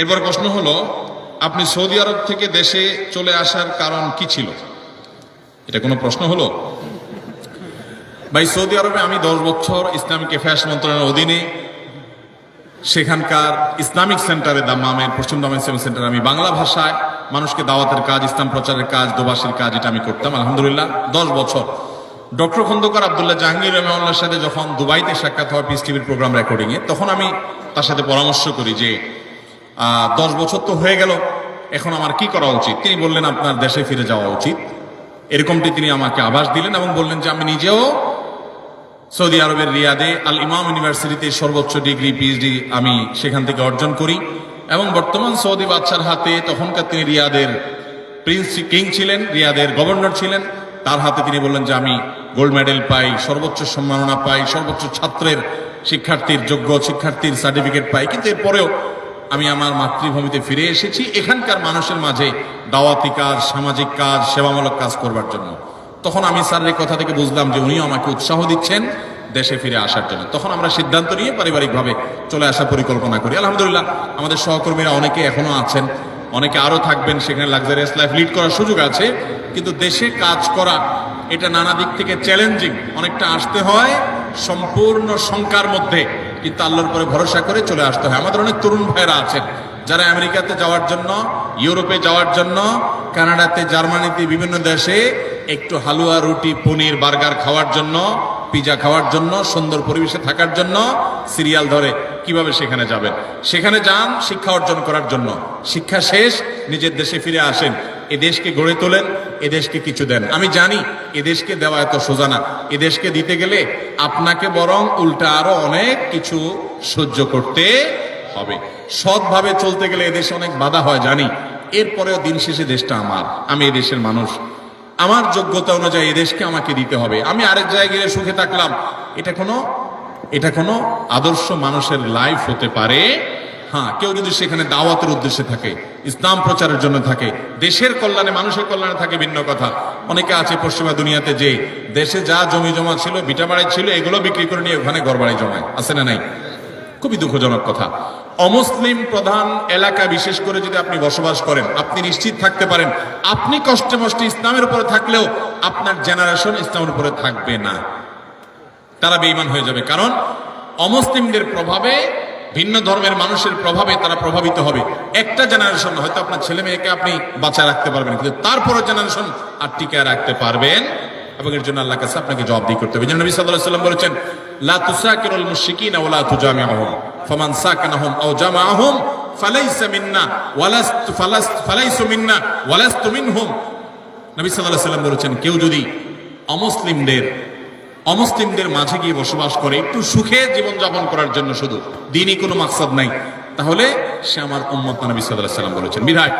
এরপর প্রশ্ন হলো, আপনি সৌদি আরব থেকে দেশে চলে আসার কারণ কি ছিল? এটা কোনো প্রশ্ন হলো? ভাই, সৌদি আরবে আমি দশ বছর ইসলামিক অ্যাফেয়ার্স মন্ত্রণালয়ের অধীনে, সেখানকার ইসলামিক সেন্টারে দামামের পশ্চিম দাম ইসলামিক সেন্টারে আমি বাংলা ভাষায় মানুষকে দাওয়াতের কাজ, ইসলাম প্রচারের কাজ দোবাসের কাজ, এটা আমি করতাম, আলহামদুলিল্লাহ, দশ বছর। ডক্টর খন্দকার আবদুল্লাহ জাহাঙ্গীর রহমানের সাথে যখন দুবাইতে সাক্ষাৎ হয় পিস টিভির প্রোগ্রাম রেকর্ডিংয়ে তখন আমি তার সাথে পরামর্শ করি যে দশ বছর তো হয়ে গেল। এখন আমার কি করা উচিত? তিনি বললেন, আপনার দেশে ফিরে যাওয়া উচিত। এরকমটি তিনি আমাকে আভাস দিলেন এবং বললেন যে, আমি নিজেও সৌদি আরবের রিয়াদে আল ইমাম ইউনিভার্সিটিতে সর্বোচ্চ ডিগ্রি পিএইচডি আমি সেখান থেকে অর্জন করি। এবং বর্তমান সৌদি বাদশার হাতে তখনকার তিনি রিয়াদের প্রিন্স কিং ছিলেন, রিয়াদের গভর্নর ছিলেন। তার হাতে তিনি বললেন যে, আমি গোল্ড মেডেল পাই, সর্বোচ্চ সম্মাননা পাই, সর্বোচ্চ ছাত্রের শিক্ষার্থীর যোগ্য শিক্ষার্থীর সার্টিফিকেট পাই। কিন্তু এরপরেও আমি আমার মাতৃভূমিতে ফিরে এসেছি এখানকার মানুষের মাঝে দাওয়াতি কাজ, সামাজিক কাজ, সেবামূলক কাজ করবার জন্য। তখন আমি স্যারের কথা থেকে বুঝলাম যে উনিও আমাকে উৎসাহ দিচ্ছেন দেশে ফিরে আসার জন্য। তখন আমরা সিদ্ধান্ত নিয়ে পারিবারিকভাবে চলে আসার পরিকল্পনা করি। আলহামদুলিল্লাহ, আমাদের সহকর্মীরা অনেকে এখনও আছেন, অনেকে আরও থাকবেন, সেখানে লাক্সারিয়াস লাইফ লিড করার সুযোগ আছে। কিন্তু দেশে কাজ করা, এটা নানা দিক থেকে চ্যালেঞ্জিং অনেকটা আসতে হয় সম্পূর্ণ শঙ্কার মধ্যে। কিন্তু আল্লাহর পরে ভরসা করে চলে আসতে হয়। আমাদের অনেক তরুণ ভাইরা আছেন, যারা আমেরিকাতে যাওয়ার জন্য, ইউরোপে যাওয়ার জন্য, কানাডাতে, জার্মানিতে, বিভিন্ন দেশে একটু হালুয়া, রুটি, পনির, বার্গার খাওয়ার জন্য, পিজা খাওয়ার জন্য, সুন্দর পরিবেশে থাকার জন্য সিরিয়াল ধরে কীভাবে সেখানে যাবেন? সেখানে যান, শিক্ষা অর্জন করার জন্য। শিক্ষা শেষ, নিজের দেশে ফিরে আসেন। এ দেশকে গড়ে তোলেন এ দেশকে কিছু দেন। আমি জানি এ দেশকে দেওয়া এত সোজা না। এ দেশকে দিতে গেলে আপনাকে বরং উল্টা আরও অনেক কিছু সহ্য করতে হবে। সৎভাবে চলতে গেলে এদেশে অনেক বাধা হয়, জানি। এরপরেও দিন শেষে দেশটা আমার। আমি এ দেশের মানুষ। আমার যোগ্যতা অনুযায়ী এদেশকে আমাকে দিতে হবে। আমি আরেক জায়গায় গিয়ে সুখে থাকলাম। এটা কোনো এটা কোনো আদর্শ মানুষের লাইফ হতে পারে হ্যাঁ কেউ যদি সেখানে দাওয়াতের উদ্দেশ্যে থাকে, ইসলাম প্রচারের জন্য থাকে, দেশের কল্যাণে, মানুষের কল্যাণে থাকে ভিন্ন কথা। অনেকে আছে পশ্চিমা দুনিয়াতে যে দেশে যা জমি জমা ছিল, বিটা বাড়ি ছিল, এগুলো বিক্রি করে নিয়ে ওখানে ঘর বাড়ি জমায়। আছে না নাই? খুবই দুঃখজনক কথা। অমুসলিম প্রধান এলাকা, বিশেষ করে যদি আপনি বসবাস করেন, আপনি নিশ্চিত থাকতে পারেন, আপনি কষ্টে মষ্টে ইসলামের উপরে থাকলেও আপনার জেনারেশন ইসলামের উপরে থাকবে না। তারা বেঈমান হয়ে যাবে। কারণ অমুসলিমদের প্রভাবে ভিন্ন ধর্মের মানুষের প্রভাবে তারা প্রভাবিত হবে। একটা জেনারেশন হয়তো আপনার ছেলে মেয়েকে আপনি বাঁচায় রাখতে পারবেন, কিন্তু তারপরের জেনারেশন আর টিকায় রাখতে পারবেন। এবং এর জন্য আল্লাহ কাছে আপনাকে জবাবদি করতে হবে। যেন নবী আলাইহি সাল্লাম বলেছেন, লা তুসাকিরুল মুশরিকিনা ওয়া লা তুজামিউহুম, ফামান সাকানাহুম আও জামাআহুম ফালাইসা মিন্না ওয়ালাস্তু ফালাস, ফালাইসু মিন্না ওয়ালাস্তু মিনহুম। নবী সাল্লাল্লাহু আলাইহি সাল্লাম বলেছেন, কেউ যদি অমুসলিমদের অমুসলিমদের মাঝে গিয়ে বসবাস করে, একটু সুখে জীবনযাপন করার জন্য শুধু। দিনই কোনো মাকসাদ নাই। তাহলে সে আমার উম্মত নবী আলাইহি সাল্লাম বলেছেন। বিধায়,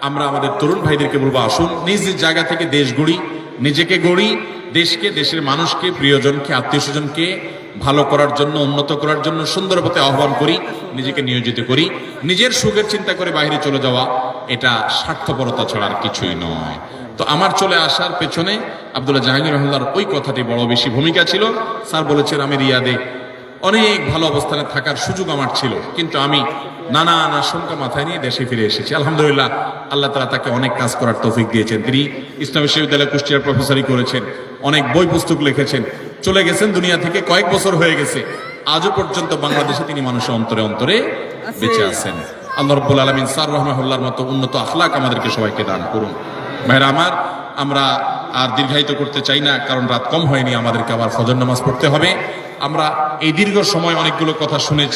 আমরা আমাদের তরুণ ভাইদেরকে বলব, আসুন, নিজ নিজ জায়গা থেকে দেশ গড়ি, নিজেকে গড়ি, দেশকে, দেশের মানুষকে, প্রিয়জনকে আত্মীয় স্বজনকে ভালো করার জন্য, উন্নত করার জন্য সুন্দর পথে আহ্বান করি, নিজেকে নিয়োজিত করি, নিজের সুখের চিন্তা করে বাইরে চলে যাওয়া, এটা স্বার্থপরতা ছাড়া আর কিছুই নয়। তো আমার চলে আসার পেছনে আব্দুল্লাহ জাহাঙ্গীর রহমার ওই কথাটি বড় বেশি ভূমিকা ছিল। স্যার বলেছেন, আমি রিয়াদে অনেক ভালো অবস্থানে থাকার সুযোগ আমার ছিল, কিন্তু আমি নানান আশঙ্কা মাথায় নিয়ে দেশে ফিরে এসেছি। আলহামদুলিল্লাহ, আল্লাহ তালা তাকে অনেক কাজ করার তৌফিক দিয়েছেন। তিনি ইসলাম বিশ্ববিদ্যালয় কুষ্টিয়ার প্রফেসরই করেছেন, অনেক বই পুস্তক লিখেছেন। চলে গেছেন দুনিয়া থেকে কয়েক বছর হয়ে গেছে। আজও পর্যন্ত বাংলাদেশে তিনি মানুষের অন্তরে অন্তরে বেঁচে আছেন। আল্লাহ রব্বুল আলমিন সার রহমাহুল্লার মতো উন্নত আখলাক আমাদেরকে সবাইকে দান করুন। ভাইরা আমার, আমরা আর দীর্ঘায়িত করতে চাই না, কারণ রাত কম হয়নি, আমাদেরকে আবার ফজর নামাজ পড়তে হবে। আমরা এই দীর্ঘ সময় অনেকগুলো কথা শুনেছি।